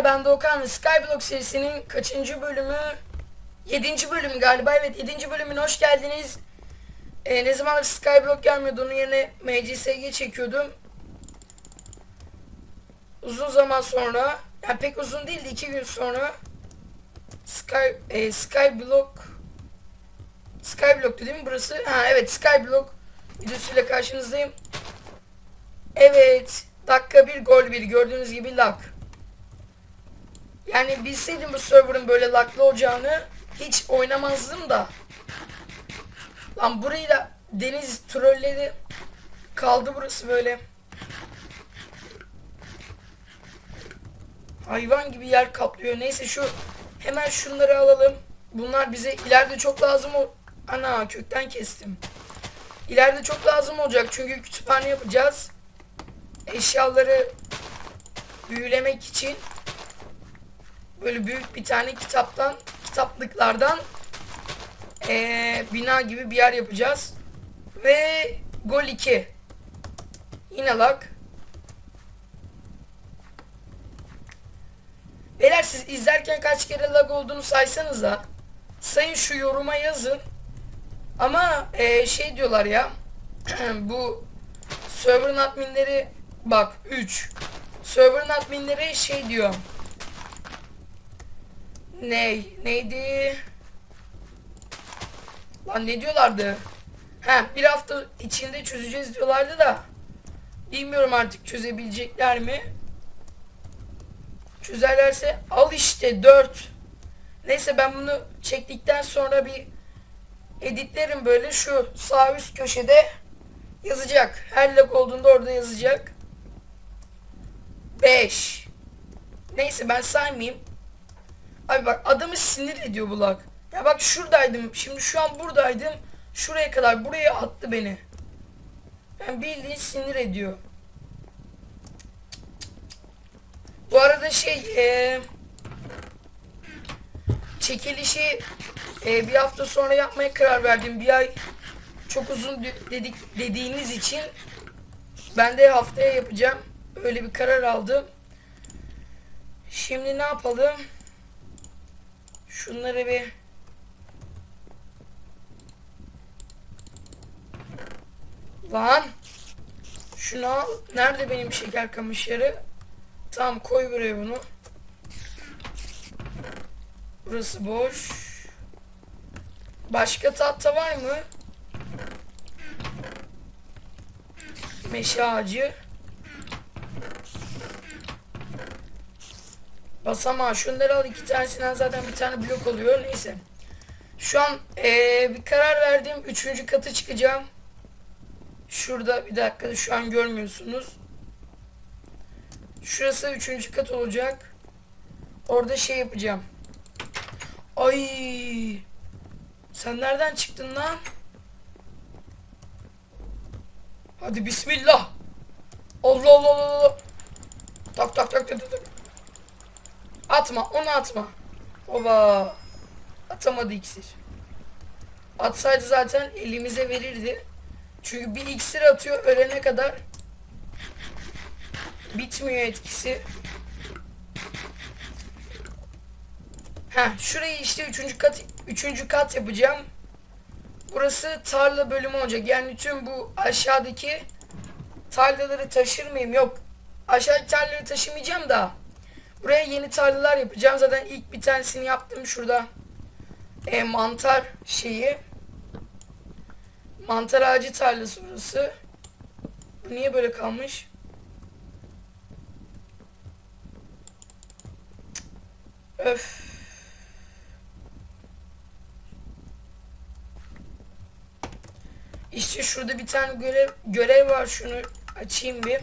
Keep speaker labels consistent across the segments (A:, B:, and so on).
A: Merhabalar ben Doğukan ve Skyblock serisinin kaçıncı bölümü? 7. bölümü galiba evet 7. bölümüne hoş geldiniz. Ee, ne zamandır Skyblock gelmiyordu onun yerine MCSG çekiyordum. Uzun zaman sonra yani pek uzun değildi 2 gün sonra Sky, e, Skyblock Skyblock'tu değil mi burası? Ha evet Skyblock videosuyla karşınızdayım. Evet dakika bir gol bir gördüğünüz gibi lag. Yani bilseydim bu server'ın böyle laglı olacağını hiç oynamazdım da. Lan burayı da deniz trolleri kaldı burası böyle. Hayvan gibi yer kaplıyor. Neyse şu hemen şunları alalım. Bunlar bize ileride çok lazım o ana kökten kestim. İleride çok lazım olacak çünkü kütüphane yapacağız. Eşyaları büyülemek için böyle büyük bir tane kitaptan kitaplıklardan eee, bina gibi bir yer yapacağız. Ve gol 2. Yine lag. Beyler siz izlerken kaç kere lag olduğunu saysanız da sayın şu yoruma yazın. Ama eee, şey diyorlar ya bu server'ın adminleri bak 3 server'ın adminleri şey diyor ne neydi? Lan ne diyorlardı? Ha bir hafta içinde çözeceğiz diyorlardı da. Bilmiyorum artık çözebilecekler mi? Çözerlerse al işte 4 neyse ben bunu çektikten sonra bir editlerim böyle. Şu sağ üst köşede yazacak. Her lag olduğunda orada yazacak. 5 Neyse ben saymayayım. Abi bak adamı sinir ediyor bu lag. Ya bak şuradaydım. Şimdi şu an buradaydım. Şuraya kadar buraya attı beni. Yani bildiğin sinir ediyor. Bu arada şey eee çekilişi e, bir hafta sonra yapmaya karar verdim. Bir ay çok uzun de- dedik dediğiniz için ben de haftaya yapacağım. Öyle bir karar aldım. Şimdi ne yapalım? Şunları bir Lan şunu al. Nerede benim şeker kamışları? Tamam koy buraya bunu. Burası boş. Başka tahta var mı? Meşe ağacı. Basamağı şunları al iki tanesinden zaten bir tane blok oluyor neyse. Şu an eee, bir karar verdim. Üçüncü katı çıkacağım. Şurada bir dakika şu an görmüyorsunuz. Şurası üçüncü kat olacak. Orada şey yapacağım. Ay. Sen nereden çıktın lan? Hadi bismillah. Allah Allah Allah. Tak tak tak tak tak. Atma onu atma. Oba. Atamadı iksir. Atsaydı zaten elimize verirdi. Çünkü bir iksir atıyor ölene kadar bitmiyor etkisi. Ha, şurayı işte üçüncü kat üçüncü kat yapacağım. Burası tarla bölümü olacak. Yani tüm bu aşağıdaki tarlaları taşır mıyım? Yok. Aşağıdaki tarlaları taşımayacağım da. Buraya yeni tarlalar yapacağım. Zaten ilk bir tanesini yaptım şurada. E, mantar şeyi. Mantar ağacı tarlası burası. Bu niye böyle kalmış? Öf. İşte şurada bir tane görev görev var. Şunu açayım bir.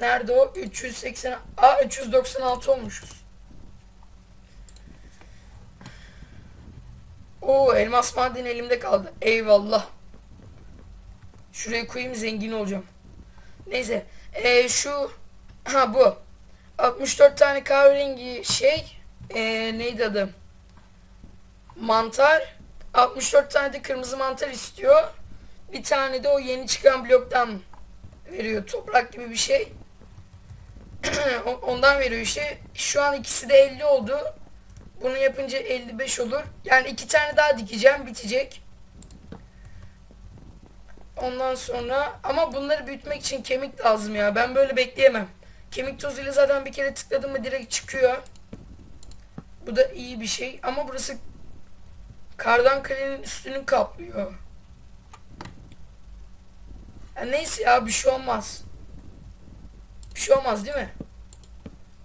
A: Nerede o? 380 Aa 396 olmuşuz. Oo elmas madeni elimde kaldı. Eyvallah. Şuraya koyayım zengin olacağım. Neyse. Ee, şu ha bu. 64 tane kahverengi şey ee, neydi adı? Mantar 64 tane de kırmızı mantar istiyor. Bir tane de o yeni çıkan bloktan veriyor. Toprak gibi bir şey. Ondan veriyor işte. Şu an ikisi de 50 oldu. Bunu yapınca 55 olur. Yani iki tane daha dikeceğim bitecek. Ondan sonra ama bunları büyütmek için kemik lazım ya. Ben böyle bekleyemem. Kemik tozuyla zaten bir kere tıkladım mı direkt çıkıyor. Bu da iyi bir şey ama burası kardan kalenin üstünü kaplıyor. Ya neyse ya bir şey olmaz. Bir şey olmaz değil mi?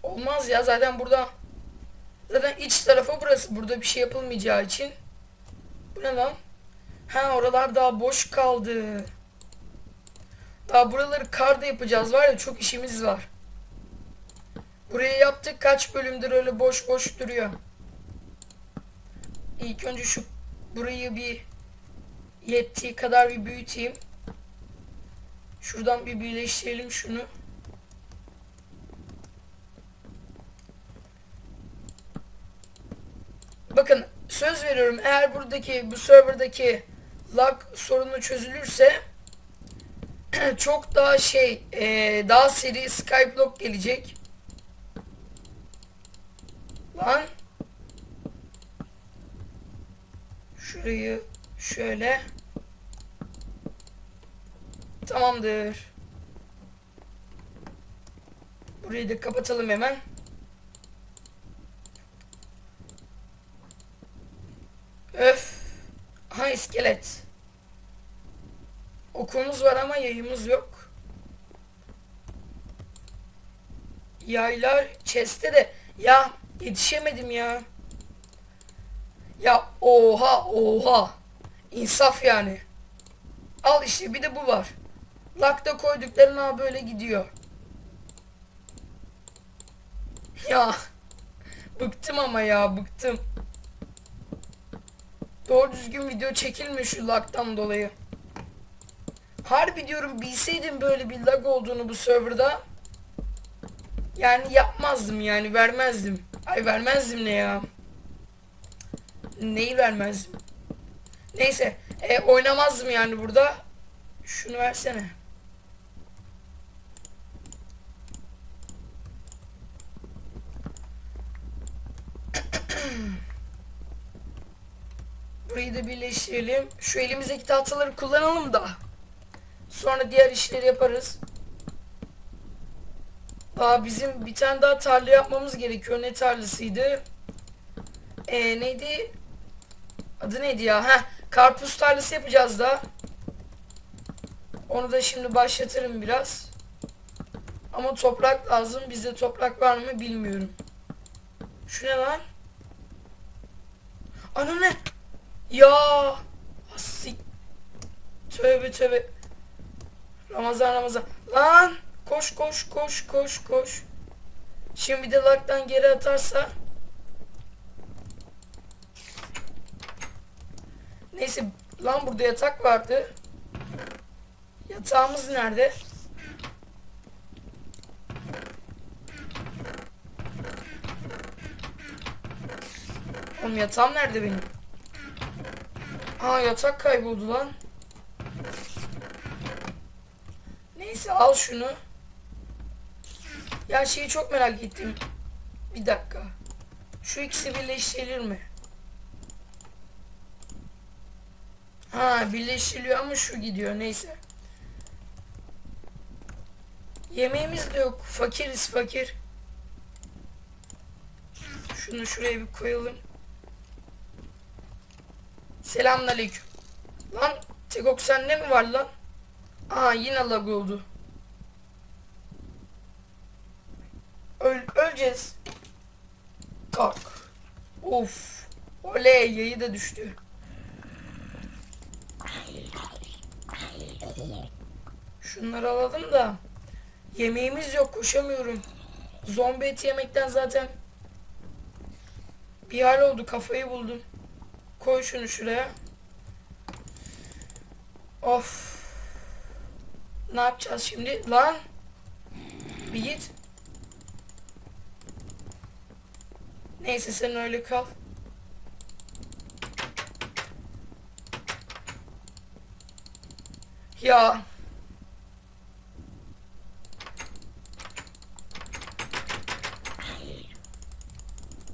A: Olmaz ya zaten burada zaten iç tarafı burası. Burada bir şey yapılmayacağı için. Bu ne lan? Ha oralar daha boş kaldı. Daha buraları karda yapacağız var ya çok işimiz var. Burayı yaptık kaç bölümdür öyle boş boş duruyor. İlk önce şu burayı bir yettiği kadar bir büyüteyim. Şuradan bir birleştirelim şunu. Bakın söz veriyorum eğer buradaki bu serverdaki lag sorunu çözülürse çok daha şey eee, daha seri Skyblock gelecek. Lan şurayı şöyle tamamdır. Burayı da kapatalım hemen. Öf. Aha iskelet. Okumuz var ama yayımız yok. Yaylar chest'te de ya yetişemedim ya. Ya oha oha. İnsaf yani. Al işte bir de bu var. Lakta koydukların ha böyle gidiyor. Ya bıktım ama ya bıktım. Doğru düzgün video çekilmiyor şu lag'dan dolayı. Harbi diyorum bilseydim böyle bir lag olduğunu bu serverda yani yapmazdım yani vermezdim. Ay vermezdim ne ya? Neyi vermezdim? Neyse e, oynamazdım yani burada. Şunu versene. Burayı da birleştirelim. Şu elimizdeki tahtaları kullanalım da. Sonra diğer işleri yaparız. Aa, bizim bir tane daha tarla yapmamız gerekiyor. Ne tarlasıydı? Ee, neydi? Adı neydi ya? Heh, karpuz tarlası yapacağız da. Onu da şimdi başlatırım biraz. Ama toprak lazım. Bizde toprak var mı bilmiyorum. Şu ne lan? Ana ne? Ya asik. Tövbe tövbe. Ramazan Ramazan. Lan koş koş koş koş koş. Şimdi bir de laktan geri atarsa. Neyse lan burada yatak vardı. Yatağımız nerede? Oğlum yatağım nerede benim? Aa yatak kayboldu lan. Neyse al şunu. Ya şeyi çok merak ettim. Bir dakika. Şu ikisi birleştirilir mi? Ha birleştiriliyor ama şu gidiyor neyse. Yemeğimiz de yok. Fakiriz fakir. Şunu şuraya bir koyalım. Selamünaleyküm. Lan Tegok sende mi var lan? Aa yine lag oldu. Öl öleceğiz. Tak. Of. Oley yayı da düştü. Şunları alalım da. Yemeğimiz yok koşamıyorum. Zombi eti yemekten zaten bir hal oldu kafayı buldum. Koy şunu şuraya. Of. Ne yapacağız şimdi? Lan. Bir git. Neyse sen öyle kal. Ya.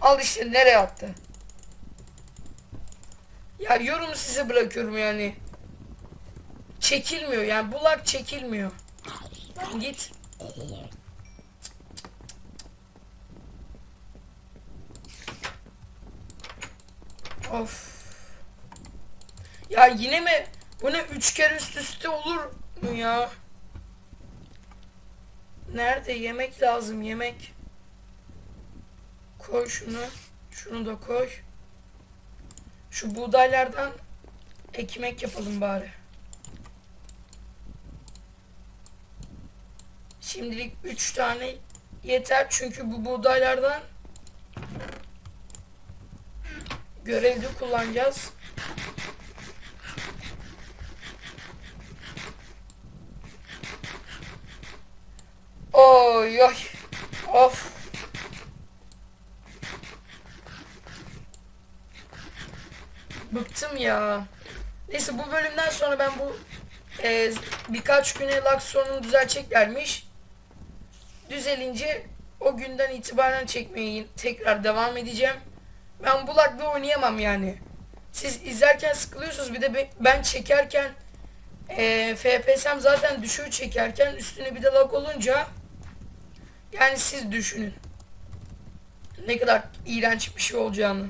A: Al işte nereye attı? Ya yorum size bırakıyorum yani. Çekilmiyor yani bu lag çekilmiyor. Lan git. Of. Ya yine mi? Bu ne üç kere üst üste olur mu ya? Nerede? Yemek lazım yemek. Koy şunu. Şunu da koy. Şu buğdaylardan ekmek yapalım bari. Şimdilik 3 tane yeter çünkü bu buğdaylardan görevde kullanacağız. Oy oy. Of. Bıktım ya. Neyse bu bölümden sonra ben bu e, birkaç güne lag sorununu düzeleceklermiş. Düzelince o günden itibaren çekmeye tekrar devam edeceğim. Ben bu lagla oynayamam yani. Siz izlerken sıkılıyorsunuz bir de be- ben çekerken e, FPS'm zaten düşüğü çekerken üstüne bir de lag olunca yani siz düşünün. Ne kadar iğrenç bir şey olacağını.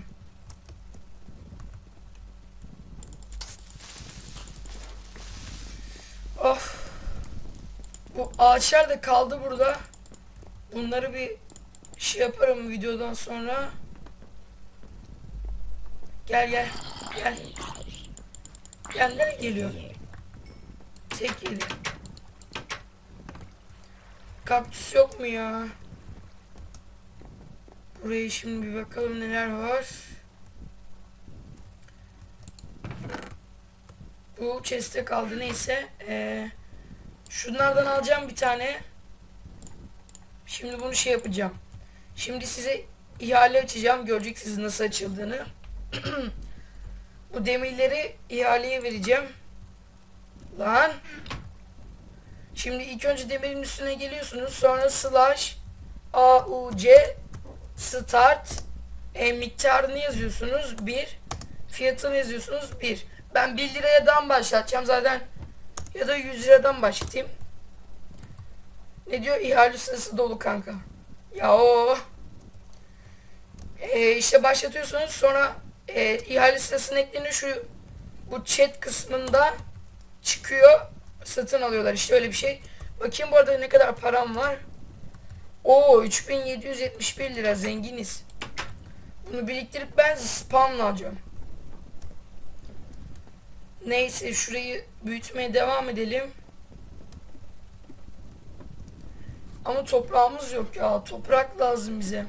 A: Of. Bu ağaçlar da kaldı burada. Bunları bir şey yaparım videodan sonra. Gel gel. Gel. Gel nereye geliyor? Tek geliyor. Kaktüs yok mu ya? Buraya şimdi bir bakalım neler var. Bu chest'te kaldı neyse. Ee, şunlardan alacağım bir tane. Şimdi bunu şey yapacağım. Şimdi size ihale açacağım. Göreceksiniz nasıl açıldığını. Bu demirleri ihaleye vereceğim. Lan. Şimdi ilk önce demirin üstüne geliyorsunuz. Sonra slash A U C start e, miktarını yazıyorsunuz. 1 fiyatını yazıyorsunuz. 1 ben 1 liradan başlatacağım zaten ya da 100 liradan başlatayım. Ne diyor? İhale sırası dolu kanka. Ya o. Ee, işte başlatıyorsunuz sonra e, ihale sırasına ekleniyor şu bu chat kısmında çıkıyor satın alıyorlar işte öyle bir şey. Bakayım bu arada ne kadar param var. Oo 3771 lira zenginiz. Bunu biriktirip ben spamla alacağım. Neyse şurayı büyütmeye devam edelim. Ama toprağımız yok ya. Toprak lazım bize.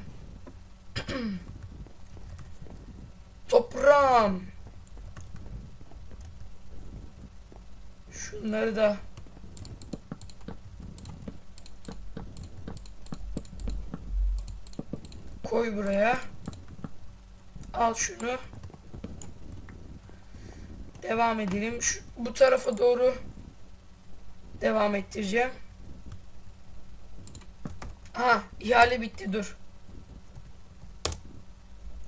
A: Toprağım. Şunları da koy buraya. Al şunu. Devam edelim. Şu, bu tarafa doğru devam ettireceğim. Ha, ihale bitti dur.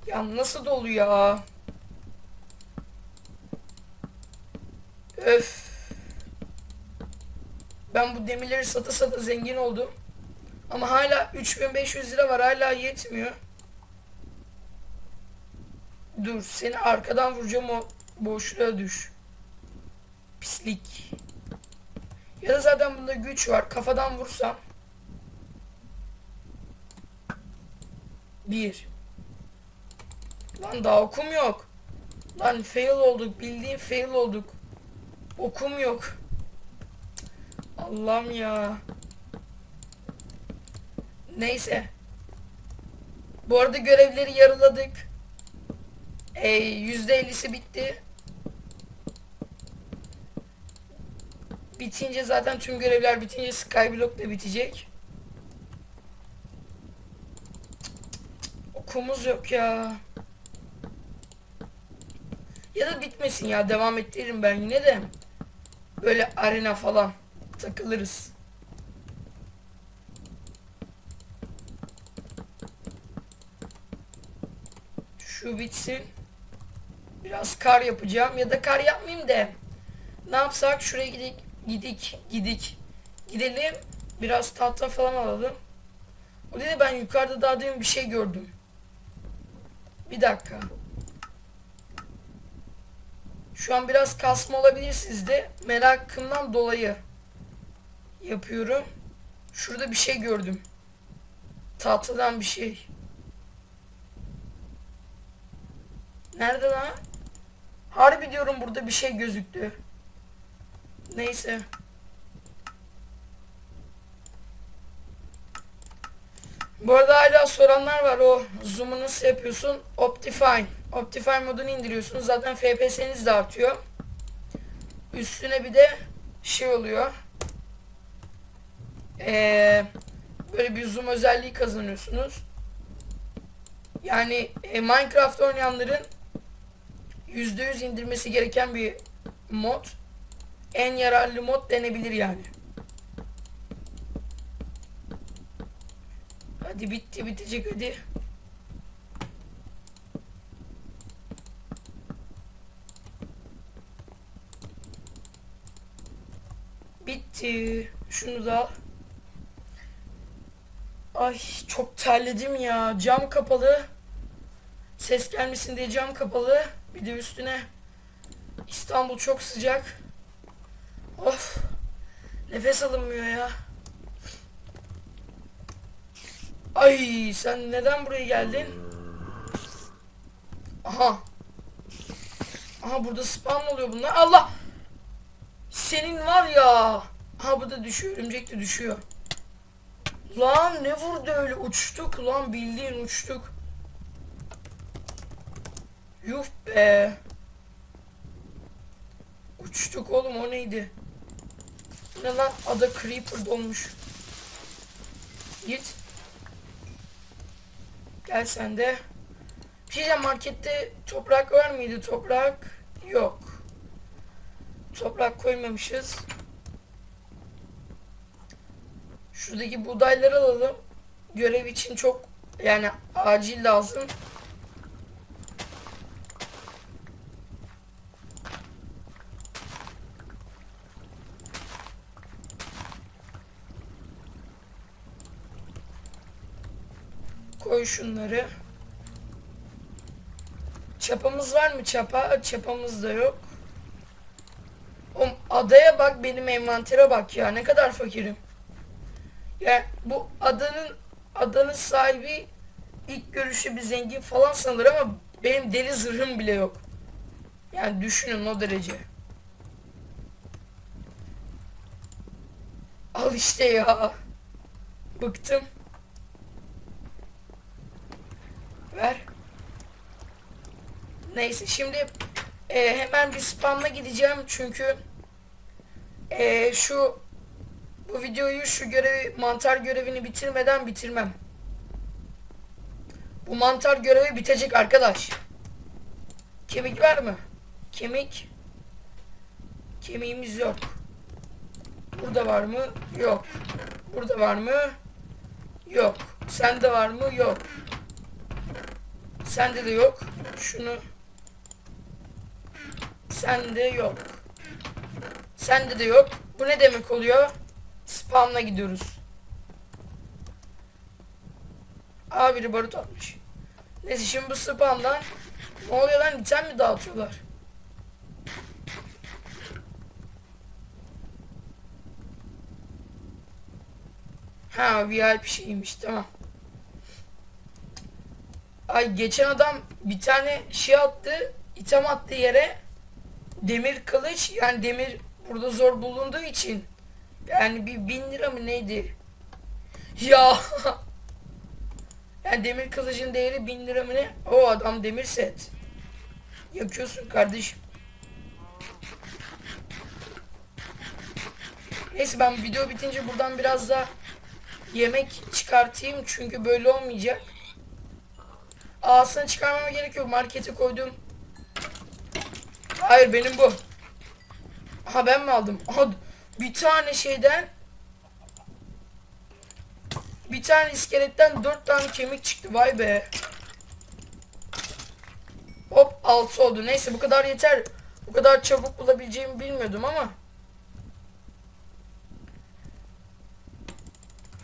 A: Ya nasıl dolu ya? Öf. Ben bu demirleri sata sata zengin oldum. Ama hala 3500 lira var hala yetmiyor. Dur seni arkadan vuracağım o boşluğa düş. Pislik. Ya da zaten bunda güç var. Kafadan vursam. Bir. Lan daha okum yok. Lan fail olduk. Bildiğin fail olduk. Okum yok. Allah'ım ya. Neyse. Bu arada görevleri yarıladık. Ee, %50'si bitti. Bitince zaten tüm görevler bitince Skyblock da bitecek. Okumuz yok ya. Ya da bitmesin ya devam ettiririm ben yine de. Böyle arena falan takılırız. Şu bitsin. Biraz kar yapacağım ya da kar yapmayayım da. Ne yapsak? Şuraya gidik. Gidik. Gidik. Gidelim. Biraz tahta falan alalım. O dedi ben yukarıda daha demin bir şey gördüm. Bir dakika. Şu an biraz kasma olabilir sizde. Merakımdan dolayı yapıyorum. Şurada bir şey gördüm. Tahtadan bir şey. Nerede lan? Harbi diyorum burada bir şey gözüktü. Neyse. Bu arada hala soranlar var o zoom'u nasıl yapıyorsun? Optifine. Optifine modunu indiriyorsunuz. Zaten FPS'niz de artıyor. Üstüne bir de şey oluyor. Ee, böyle bir zoom özelliği kazanıyorsunuz. Yani e, Minecraft oynayanların %100 indirmesi gereken bir mod. En yararlı mod denebilir yani. Hadi bitti bitecek hadi. Bitti. Şunu da al. Ay çok terledim ya. Cam kapalı. Ses gelmesin diye cam kapalı. Bir de üstüne İstanbul çok sıcak. Of. Nefes alınmıyor ya. Ay sen neden buraya geldin? Aha. Aha burada spam oluyor bunlar. Allah! Senin var ya. Aha bu düşüyor. Örümcek de düşüyor. Lan ne vurdu öyle? Uçtuk lan bildiğin uçtuk. Yuh be. Uçtuk oğlum o neydi? Ne lan ada creeper dolmuş. Git. Gel sen de. Bir şey markette toprak var mıydı? Toprak yok. Toprak koymamışız. Şuradaki buğdayları alalım. Görev için çok yani acil lazım. Koy şunları. Çapamız var mı çapa? Çapamız da yok. Oğlum adaya bak benim envantere bak ya ne kadar fakirim. Ya bu adanın adanın sahibi ilk görüşte bir zengin falan sanır ama benim deli zırhım bile yok. Yani düşünün o derece. Al işte ya. Bıktım. Ver. Neyse şimdi e, hemen bir spamla gideceğim çünkü e, şu bu videoyu şu görevi mantar görevini bitirmeden bitirmem. Bu mantar görevi bitecek arkadaş. Kemik var mı? Kemik. Kemiğimiz yok. Burada var mı? Yok. Burada var mı? Yok. Sende var mı? Yok. Sende de yok. Şunu. Sende yok. Sende de yok. Bu ne demek oluyor? Spawn'a gidiyoruz. Aa biri barut atmış. Neyse şimdi bu spawn'dan ne oluyor lan item mi dağıtıyorlar? Ha VIP şeymiş tamam. Ay geçen adam bir tane şey attı, item attı yere. Demir kılıç yani demir burada zor bulunduğu için yani bir bin lira mı neydi? Ya yani demir kılıcın değeri bin lira mı ne? O adam demir set. Yakıyorsun kardeşim. Neyse ben video bitince buradan biraz da yemek çıkartayım çünkü böyle olmayacak. Ağzını çıkarmama gerek yok. Markete koydum. Hayır benim bu. Aha ben mi aldım? Aha bir tane şeyden bir tane iskeletten dört tane kemik çıktı. Vay be. 6 oldu. Neyse bu kadar yeter. Bu kadar çabuk bulabileceğimi bilmiyordum ama.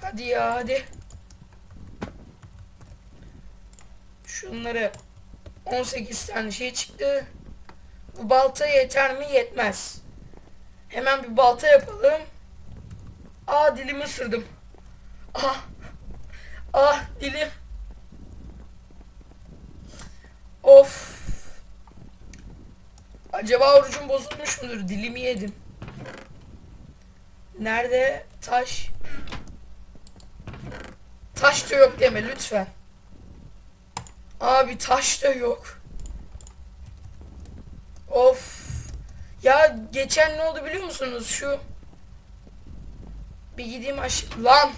A: Hadi ya hadi. Şunları 18 tane şey çıktı. Bu balta yeter mi? Yetmez. Hemen bir balta yapalım. Aa dilimi ısırdım. Ah. Ah dilim. Of. Acaba orucum bozulmuş mudur? Dilimi yedim. Nerede taş? Taş da yok deme lütfen. Abi taş da yok. Of. Ya geçen ne oldu biliyor musunuz? Şu bir gideyim aş lan.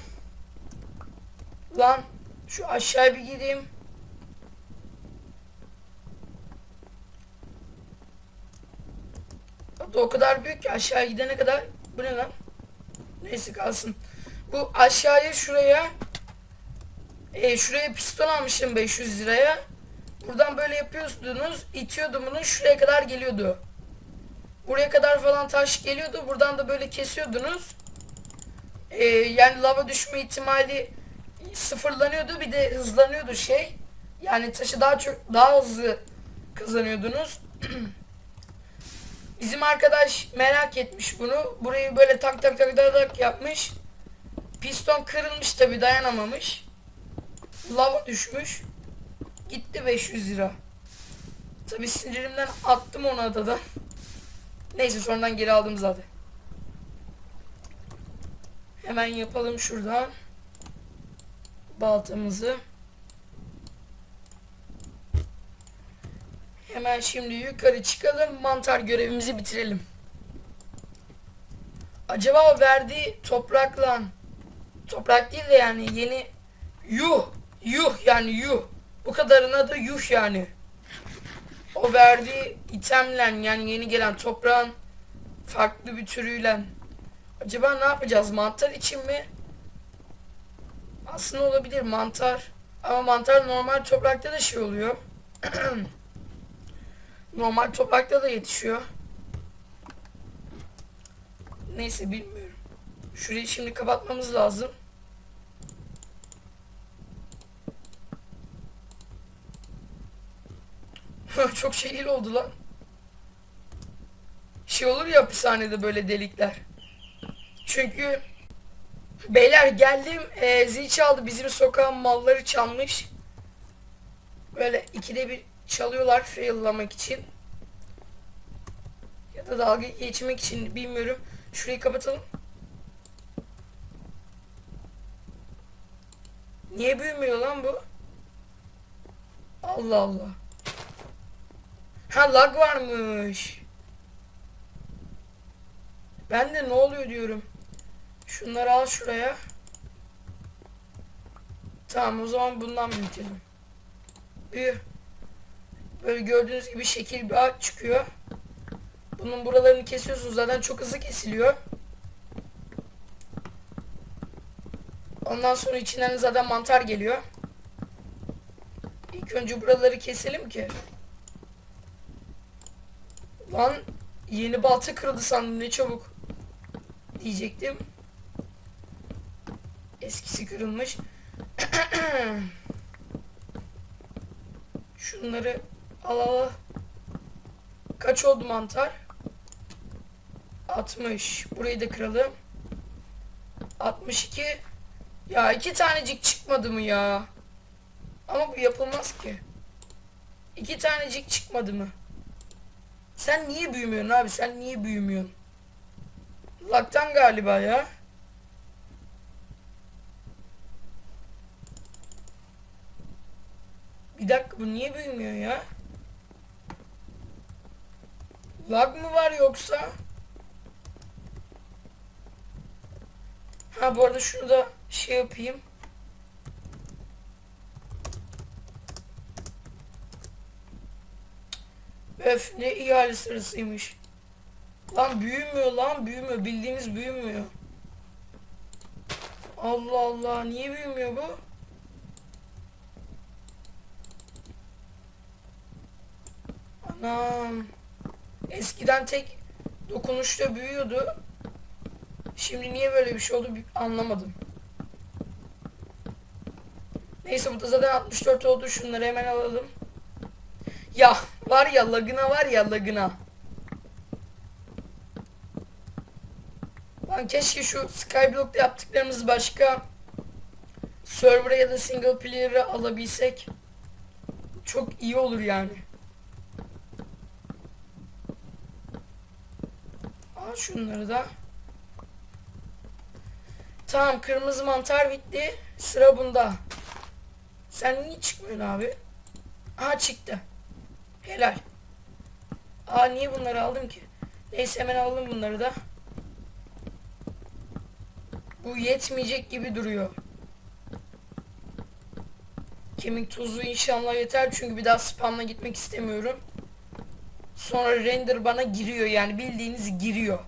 A: Lan şu aşağı bir gideyim. Hatta o kadar büyük ki aşağı gidene kadar bu ne lan? Neyse kalsın. Bu aşağıya şuraya e, şuraya piston almışım 500 liraya. Buradan böyle yapıyorsunuz. itiyordum bunu şuraya kadar geliyordu. Buraya kadar falan taş geliyordu. Buradan da böyle kesiyordunuz. E, yani lava düşme ihtimali sıfırlanıyordu. Bir de hızlanıyordu şey. Yani taşı daha çok daha hızlı kazanıyordunuz. Bizim arkadaş merak etmiş bunu. Burayı böyle tak tak tak tak tak yapmış. Piston kırılmış tabi dayanamamış. Lava düşmüş. Gitti 500 lira. Tabi sinirimden attım onu adadan. Neyse sonradan geri aldım zaten. Hemen yapalım şuradan. Baltamızı. Hemen şimdi yukarı çıkalım. Mantar görevimizi bitirelim. Acaba verdiği toprakla toprak değil de yani yeni yuh yuh yani yuh bu kadarına da yuh yani. O verdiği itemle yani yeni gelen toprağın farklı bir türüyle acaba ne yapacağız mantar için mi? Aslında olabilir mantar ama mantar normal toprakta da şey oluyor. Normal toprakta da yetişiyor. Neyse bilmiyorum. Şurayı şimdi kapatmamız lazım. Çok şekil oldu lan. Şey olur ya hapishanede böyle delikler. Çünkü beyler geldim e, zil çaldı bizim sokağın malları çalmış. Böyle ikide bir çalıyorlar faillamak için. Ya da dalga geçmek için bilmiyorum. Şurayı kapatalım. Niye büyümüyor lan bu? Allah Allah. Ha lag varmış. Ben de ne oluyor diyorum. Şunları al şuraya. Tamam o zaman bundan büyütelim. Büyü. Böyle gördüğünüz gibi şekil bir ağaç çıkıyor. Bunun buralarını kesiyorsunuz. Zaten çok hızlı kesiliyor. Ondan sonra içinden zaten mantar geliyor. İlk önce buraları keselim ki. Lan yeni balta kırıldı sandım ne çabuk. Diyecektim. Eskisi kırılmış. Şunları al al. Kaç oldu mantar? 60. Burayı da kıralım. 62. Ya iki tanecik çıkmadı mı ya? Ama bu yapılmaz ki. İki tanecik çıkmadı mı? Sen niye büyümüyorsun abi? Sen niye büyümüyorsun? Laktan galiba ya. Bir dakika bu niye büyümüyor ya? Lag mı var yoksa? Ha bu arada şunu da şey yapayım. Öf ne ihale sırasıymış. Lan büyümüyor lan büyümüyor. Bildiğimiz büyümüyor. Allah Allah niye büyümüyor bu? Anam. Eskiden tek dokunuşta büyüyordu. Şimdi niye böyle bir şey oldu anlamadım. Neyse bu da zaten 64 oldu. Şunları hemen alalım. Ya var ya lagına var ya lagına. Lan keşke şu Skyblock'ta yaptıklarımız başka server'a ya da single player'a alabilsek. Çok iyi olur yani. Al şunları da. Tamam kırmızı mantar bitti. Sıra bunda. Sen niye çıkmıyorsun abi? Aha çıktı. Helal. Aa niye bunları aldım ki? Neyse hemen alalım bunları da. Bu yetmeyecek gibi duruyor. Kemik tuzu inşallah yeter çünkü bir daha spamla gitmek istemiyorum. Sonra render bana giriyor yani bildiğiniz giriyor.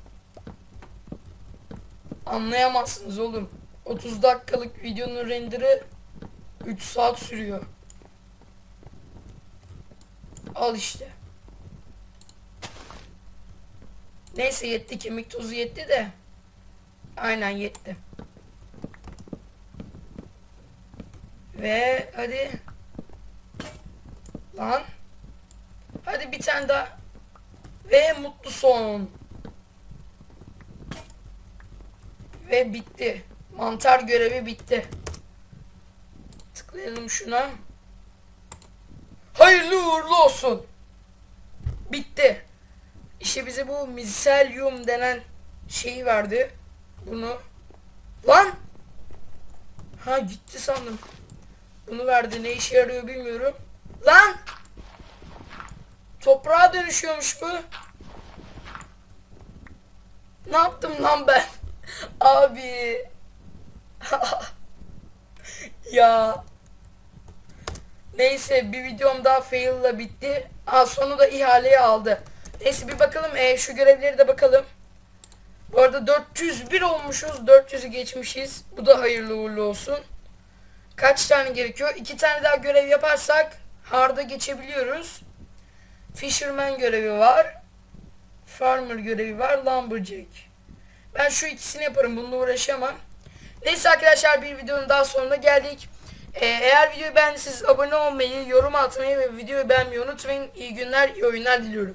A: Anlayamazsınız oğlum. 30 dakikalık videonun renderı 3 saat sürüyor. Al işte. Neyse yetti kemik tozu yetti de. Aynen yetti. Ve hadi. Lan. Hadi bir tane daha. Ve mutlu son. Ve bitti. Mantar görevi bitti. Tıklayalım şuna. Hayırlı uğurlu olsun. Bitti. İşte bize bu miselyum denen şeyi verdi. Bunu. Lan! Ha gitti sandım. Bunu verdi. Ne işe yarıyor bilmiyorum. Lan! Toprağa dönüşüyormuş bu. Ne yaptım lan ben? Abi. ya. Neyse bir videom daha fail ile bitti. Aa sonu da ihaleyi aldı. Neyse bir bakalım. E, şu görevleri de bakalım. Bu arada 401 olmuşuz. 400'ü geçmişiz. Bu da hayırlı uğurlu olsun. Kaç tane gerekiyor? İki tane daha görev yaparsak hard'a geçebiliyoruz. Fisherman görevi var. Farmer görevi var. Lumberjack. Ben şu ikisini yaparım. Bununla uğraşamam. Neyse arkadaşlar bir videonun daha sonuna geldik. Ee, eğer videoyu beğendiyseniz abone olmayı, yorum atmayı ve videoyu beğenmeyi unutmayın. İyi günler, iyi oyunlar diliyorum.